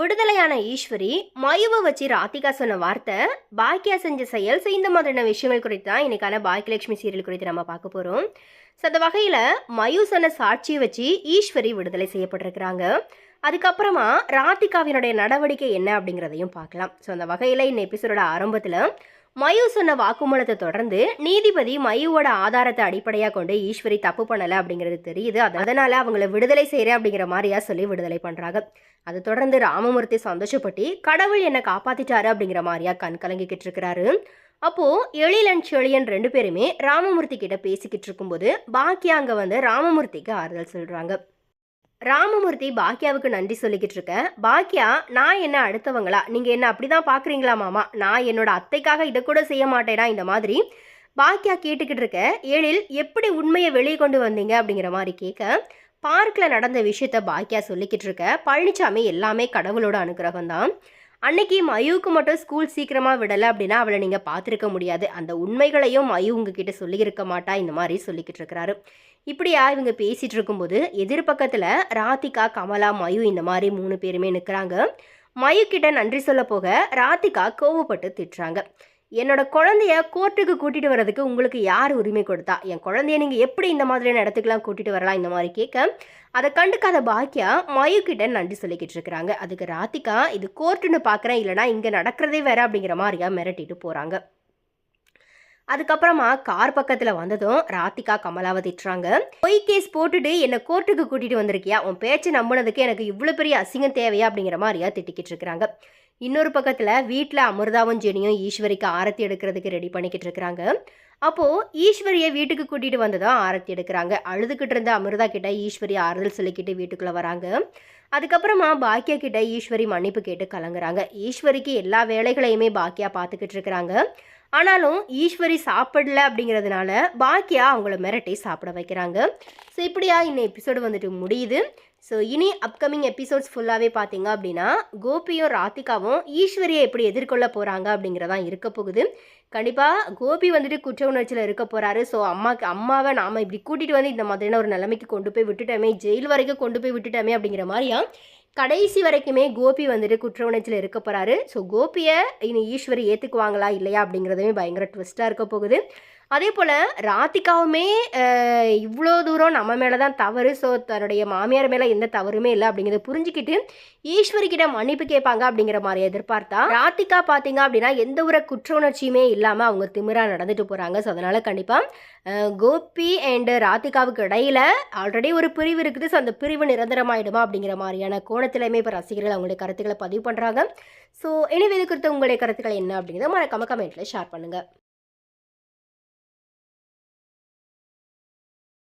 விடுதலையான ஈஸ்வரி மயுவை வச்சு ராதிகா சொன்ன வார்த்தை பாக்கியா செஞ்ச செயல் ஸோ இந்த மாதிரியான விஷயங்கள் குறித்து தான் இன்னைக்கான பாக்கியலட்சுமி சீரியல் குறித்து நம்ம பார்க்க போகிறோம் ஸோ அந்த வகையில் மயு சொன்ன சாட்சியை வச்சு ஈஸ்வரி விடுதலை செய்யப்பட்டிருக்கிறாங்க. அதுக்கப்புறமா ராதிகாவினுடைய நடவடிக்கை என்ன அப்படிங்கிறதையும் பார்க்கலாம். ஸோ அந்த வகையில் இந்த எபிசோட ஆரம்பத்தில் மயு சொன்ன வாக்குமூலத்தை தொடர்ந்து நீதிபதி மயுவோட ஆதாரத்தை அடிப்படையாக கொண்டு ஈஸ்வரி தப்பு பண்ணலை அப்படிங்கிறது தெரியுது. அது- அதனால அவங்கள விடுதலை செய்கிறேன் அப்படிங்கிற மாதிரியா சொல்லி விடுதலை பண்ணுறாங்க அதை தொடர்ந்து ராமமூர்த்தி சந்தோஷப்பட்டு கடவுள் என்னை காப்பாத்திட்டாரு அப்படிங்கிற மாதிரியா கண் கலங்கிக்கிட்டு இருக்கிறாரு. அப்போ எழிலன் செழியன் ரெண்டு பேருமே ராமமூர்த்தி கிட்ட பேசிக்கிட்டு இருக்கும்போது பாக்கியா அங்கே வந்து ராமமூர்த்திக்கு ஆறுதல் சொல்கிறாங்க ராமமூர்த்தி பாக்கியாவுக்கு நன்றி சொல்லிக்கிட்டு இருக்கேன். பாக்கியா நான் என்ன அடுத்தவங்களா? நீங்க என்ன அப்படிதான் பாக்குறீங்களா மாமா? நான் என்னோட அத்தைக்காக இதை கூட செய்ய மாட்டேனா இந்த மாதிரி? பாக்கியா கேட்டுக்கிட்டு இருக்க ஏழில் எப்படி உண்மையை வெளியே கொண்டு வந்தீங்க அப்படிங்கிற மாதிரி கேட்க பார்க்கில் நடந்த விஷயத்த பாக்கியா சொல்லிக்கிட்டு இருக்க பழனிசாமி எல்லாமே கடவுளோட அனுகிரகம் தான். அன்னைக்கு மயுவுக்கு மட்டும் ஸ்கூல் சீக்கிரமாக விடலை அப்படின்னா அவளை நீங்கள் பார்த்துருக்க முடியாது. அந்த உண்மைகளையும் மயு உங்ககிட்ட சொல்லியிருக்க மாட்டா இந்த மாதிரி சொல்லிக்கிட்டு இருக்கிறாரு. இப்படியா இவங்க பேசிகிட்டு இருக்கும்போது எதிர்பக்கத்தில் ராதிகா கமலா மயு இந்த மாதிரி மூணு பேருமே நிற்கிறாங்க மயு கிட்ட நன்றி சொல்ல போக ராதிகா கோவப்பட்டு திட்டுறாங்க. என்னோட குழந்தைய கோர்ட்டுக்கு கூட்டிகிட்டு வர்றதுக்கு உங்களுக்கு யார் உரிமை கொடுத்தா? என் குழந்தைய நீங்கள் எப்படி இந்த மாதிரியான இடத்துக்குலாம் கூட்டிகிட்டு வரலாம் இந்த மாதிரி கேட்க? அதை கண்டுக்காத பாக்கியா மயு கிட்ட நன்றி சொல்லிக்கிட்டு இருக்கிறாங்க. அதுக்கு ராதிகா இது கோர்ட்டுன்னு பார்க்குறேன் இல்லைனா இங்கே நடக்கிறதே வேற அப்படிங்கிற மாதிரியா மிரட்டிட்டு போகிறாங்க அதுக்கப்புறமா கார் பக்கத்தில் வந்ததும் ராதிகா கமலாவை திட்டுறாங்க. பொய் கேஸ் போட்டுட்டு என்னை கோர்ட்டுக்கு கூட்டிட்டு வந்திருக்கியா? உன் பேச்சு நம்பினதுக்கு எனக்கு இவ்வளோ பெரிய அசிங்கம் தேவையா? அப்படிங்கிற மாதிரியா திட்டிக்கிட்டு இருக்கிறாங்க. இன்னொரு பக்கத்தில் வீட்டில் அமிர்தாவும் ஜெனியும் ஈஸ்வரிக்கு ஆரத்தி எடுக்கிறதுக்கு ரெடி பண்ணிக்கிட்டு இருக்கிறாங்க. அப்போது ஈஸ்வரியை வீட்டுக்கு கூட்டிகிட்டு வந்ததும் ஆரத்தி எடுக்கிறாங்க. அழுதுகிட்டு இருந்த அமிர்தா கிட்ட ஈஸ்வரி ஆறுதல் சொல்லிக்கிட்டு வீட்டுக்குள்ளே வராங்க. அதுக்கப்புறமா பாக்கியா கிட்ட ஈஸ்வரி மன்னிப்பு கேட்டு கலங்குறாங்க. ஈஸ்வரிக்கு எல்லா வேலைகளையுமே பாக்கியா பார்த்துக்கிட்டு இருக்கிறாங்க. ஆனாலும் ஈஸ்வரி சாப்பிடல அப்படிங்கிறதுனால பாக்கியா அவங்கள மிரட்டி சாப்பிட வைக்கிறாங்க. ஸோ இப்படியா இந்த எபிசோடு வந்துட்டு முடியுது. ஸோ இனி அப்கமிங் எபிசோட்ஸ் ஃபுல்லாகவே பார்த்தீங்க அப்படின்னா கோபியும் ராதிகாவும் ஈஸ்வரியை எப்படி எதிர்கொள்ள போகிறாங்க அப்படிங்கிறதான் இருக்க போகுது. கண்டிப்பாக கோபி வந்துட்டு குற்ற உணர்ச்சியில் இருக்க போகிறாரு ஸோ அம்மாக்கு அம்மாவை நாம் இப்படி கூட்டிகிட்டு வந்து இந்த மாதிரியான ஒரு நிலைமைக்கு கொண்டு போய் விட்டுட்டோமே ஜெயில் வரைக்கும் கொண்டு போய் விட்டுட்டோமே அப்படிங்கிற மாதிரியா கடைசி வரைக்குமே கோபி வந்துட்டு குற்ற உணர்ச்சியில் இருக்க போகிறாரு ஸோ கோபியை இனி ஈஸ்வரி ஏற்றுக்குவாங்களா இல்லையா அப்படிங்கிறதுமே பயங்கர ட்விஸ்ட்டாக இருக்க போகுது. அதே போல் ராதிகாவுமே இவ்வளோ தூரம் நம்ம மேலே தான் தவறு. ஸோ தன்னுடைய மாமியார் மேலே எந்த தவறுமே இல்லை அப்படிங்கிறத புரிஞ்சுக்கிட்டு ஈஸ்வரி கிட்ட மன்னிப்பு கேட்பாங்க அப்படிங்கிற மாதிரி எதிர்பார்த்தா ராதிகா பார்த்தீங்க அப்படின்னா எந்த ஒரு குற்ற உணர்ச்சியுமே இல்லாமல் அவங்க திமிரா நடந்துட்டு போகிறாங்க ஸோ அதனால் கண்டிப்பாக கோபி அண்டு ராதிகாவுக்கு இடையில ஆல்ரெடி ஒரு பிரிவு இருக்குது. ஸோ அந்த பிரிவு நிரந்தரமாயிடுமா அப்படிங்கிற மாதிரியான கோணத்திலையுமே இப்போ ரசிகர்கள் அவங்களுடைய கருத்துக்களை பதிவு பண்ணுறாங்க ஸோ எனவே இது குறித்து உங்களுடைய கருத்துக்கள் என்ன அப்படிங்கிறத மறக்காம கமெண்ட்டில் ஷேர் பண்ணுங்கள்